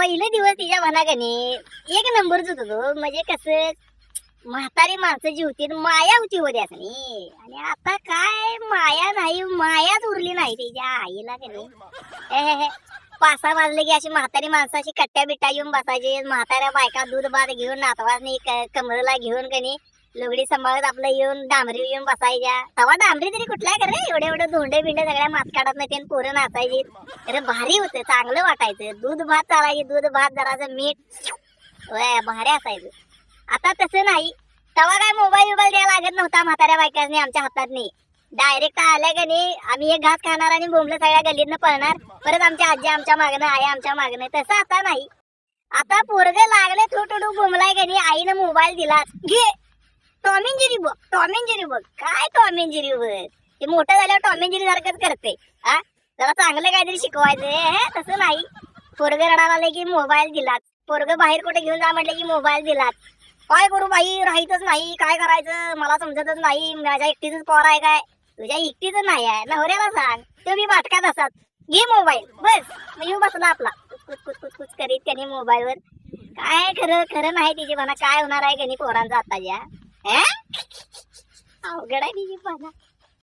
पहिले दिवस तिच्या म्हणा गणे एक नंबरच होतो तो म्हणजे कसं म्हातारी माणसं जी होती माया होती होती असं आणि आता काय माया नाही मायाच उरली नाही तिच्या आईला कनी हे पासा वाजले की अशी म्हातारी माणसं अशी कट्ट्या बिट्ट्या येऊन बसायची. म्हाताऱ्या बायका दूध भात घेऊन नातवानी कमरेला घेऊन कनी लुगडी सांभाळत आपलं येऊन डांबरी येऊन बसायच्या. तवा डांबरी तरी कुठल्या कर रे? एवढे एवढे धोंडे बिंडे सगळ्या मात काढत नाही आणि पोरं नाचायची अरे भारी होतं चांगलं वाटायचं. दूध भात चालायची दूध भात जरासं मीठ. वय भारी असायचं. आता तसं नाही. तवा काय मोबाईल बिबाईल द्यायला लागत नव्हता म्हाताऱ्या बायकांनी आमच्या हातात नाही डायरेक्ट आल्या का नाही आम्ही एक घास खाणार आणि बोंबलं सगळ्या गल्लीतनं पळणार. परत आमच्या आजी आमच्या मागणं आई आमच्या मागणं तसं आता नाही. आता पोरग लागले थोडं बोंबलाय का नाही आईनं मोबाईल दिला घे. टॉम अँड जेरी बघ टॉम अँड जेरी बघ काय टॉम अँड जेरी बघ ते मोठं झाल्यावर टॉम अँड जेरी सारखंच करते. हा? जरा चांगलं काहीतरी शिकवायचं हे? तसं नाही. पोरग रडाला आले की मोबाईल दिलात. पोरग बाहेर कुठे घेऊन जा म्हटलं की मोबाईल दिलात. काय करू बाई? राहायचंच नाही. काय करायचं? मला समजतच नाही. माझ्या एकटीच पोर आहे काय? तुझ्या एकटीच नाही आहे. नवऱ्याला सांग. तुम्ही मी वाटकात असतात. घे मोबाईल बस. मग येऊ बसला आपला. कुच कुच कुच कुच करीत त्याने मोबाईलवर काय खरं खरं नाही तिची म्हणा. काय होणार आहे गणी पोरांचा आताच्या? हे? अवघड आहे तिची म्हणा